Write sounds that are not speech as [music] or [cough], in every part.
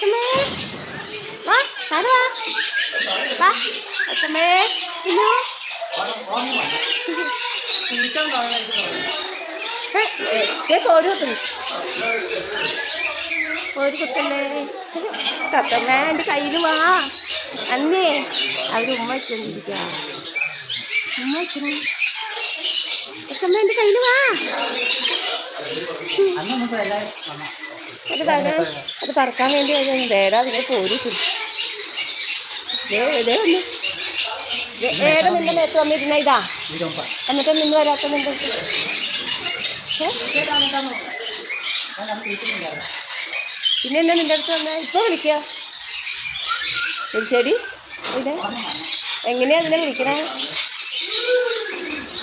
അച്ഛമ്മേ വാ സാറ് വാ വാ അച്ഛമ്മേ പിന്നെ കോരി കുത്തുന്നു കോരി കുത്തല്ലേ തത്തമ്മ എന്റെ കയ്യിൽ വാ. അന്നേ അവർ ഉമ്മ വെച്ചോണ്ടിരിക്കുക ഉമ്മ വെച്ചണം അച്ഛമ്മ എന്റെ കയ്യിൽ വാ. അത് പറഞ്ഞാൽ അത് പറക്കാൻ വേണ്ടി വരുന്നു വേറെ അതിനെ ഒന്ന്. ദേ, ഏടെ നിന്റെ നേരത്തെ വന്നിരുന്ന ഇതാ? എന്നിട്ട് നിന്ന് വരാത്ത നിന്റെ? പിന്നെ എന്നാ നിന്റെ അടുത്ത് വന്നാ? ഇപ്പൊ വിളിക്കുക ശരി ഇത് എങ്ങനെയാ അതിനെ വിളിക്കണേ?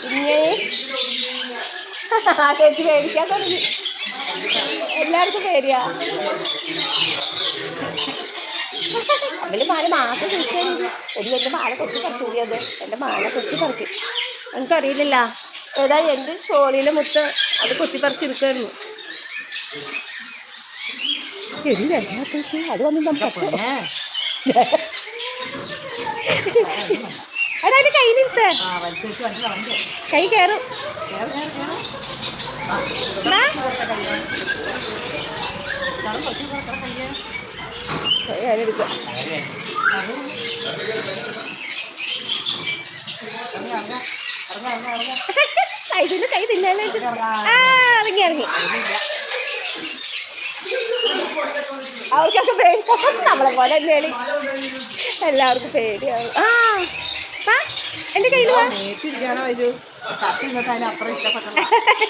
പിന്നെ ആ ചേച്ചി മേടിക്കാൻ തുടങ്ങി. എല്ലാവർക്കും പേടിയാ. അവന്റെ മാല മാസം ചോദിച്ചാൽ ഒരു എന്റെ മാല കൊത്തി പറിച്ചൂടിയത് എന്റെ മാല കൊച്ചു പറിക്കും എനിക്കറിയില്ല ഏതാ എന്റെ ഷോളിയിലെ മുത്ത് അത് കൊത്തി പറിച്ചെടുക്കായിരുന്നു ചേച്ചി അത് വന്ന് നമുക്ക് എടാ എന്റെ കയ്യിലിരുത്ത് കൈ കയറും. എന്നാ? കൈ കയറിയെടുക്കാം കൈതിന് കൈ തിന്നാലോ ആ ഇറങ്ങി ഇറങ്ങി അവർക്കൊക്കെ പേടി നമ്മളെ പോലെ എല്ലാവർക്കും പേടിയാവും ആ ആ എന്റെ കയ്യിൽ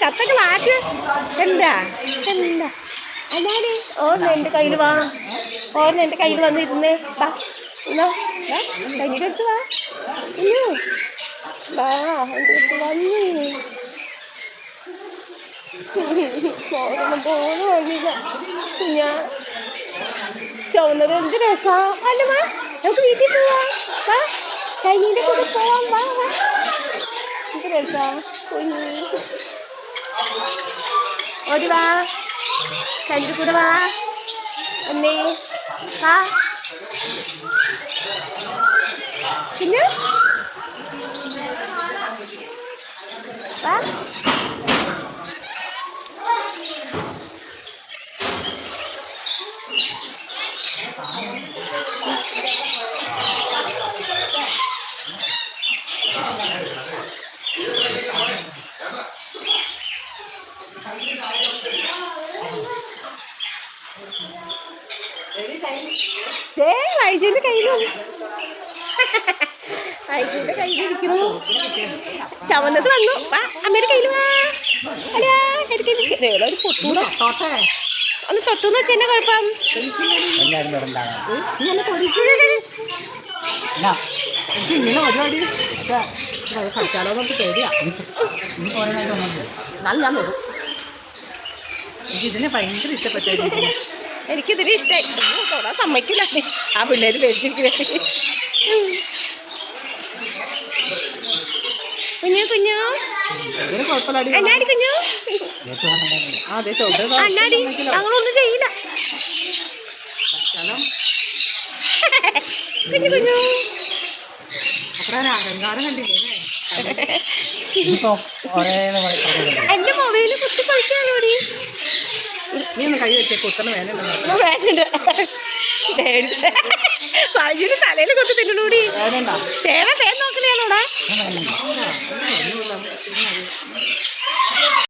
കത്തൊക്കെ മാറ്റ്. എന്താ? എന്താ? അല്ലാതെ ഓർമ്മ എന്റെ കയ്യിൽ വാ. ഓർമ്മ എന്റെ കയ്യിൽ വന്നിരുന്നേ. വാ. ഇന്നോ കയ്യിൽ എടുത്ത് വാ. ഇന്നോ വാ. എന്റെ അടുത്ത് വന്നു. ചോരൊന്നും പോലും വഴിയില്ല ഞാൻ ചുവന്നത് എന്ത് രസാ? അല്ല വാ നമുക്ക് വീട്ടിൽ പോവാ. വാ. കൈനീന്റെ കൂടെ പോവാം വാ വാ എന്ത് രസാ കുഞ്ഞു ഓടി വാ കൈന്റെ കൂടെ വാ എന്നേ വാ പിന്നെ വാ ദേ വൈജുവിന്റെ കയ്യിലും. വൈജുവിന്റെ കയ്യിലിരിക്കുന്നു. ചവന്നത് വന്നു. വാ അമ്മയുടെ കയ്യിൽ വാ. അല്ല ശരിക്കും ഒരു പൊട്ടൂട. ഒന്ന് തൊട്ടൂന്ന് വെച്ചാൽ എന്നാ കുഴപ്പം? ഇങ്ങനെ ഇങ്ങനെ കഴിച്ചാലോ നമുക്ക് പേടിയാണ് നല്ല നോക്കും ഇതിനെ ഭയങ്കര ഇഷ്ടപ്പെട്ടായിരുന്നു എനിക്കിതിന് ഇഷ്ടമായി തൊടാൻ സമ്മതിക്കില്ല. ആ പിള്ളേര് പേടിച്ചിരിക്കുന്നേ. കുഞ്ഞു കുഞ്ഞു. എന്നാടി കുഞ്ഞു. അതെ അന്നാടി ഞങ്ങളൊന്നും ചെയ്യില്ല. കുഞ്ഞു കുഞ്ഞു. അത്ര അലങ്കാരം കണ്ടില്ലേ? [laughs] എന്റെ മൊബൈൽ കുത്തി പൈസയാണോടി നീ? ഒന്ന് കൈ വെച്ചേ കുത്തണ വേന വേണ്ട സാജിന് തലയിൽ കൊത്തി വേനണ്ട തേന തേൻ നോക്കണേനോടാ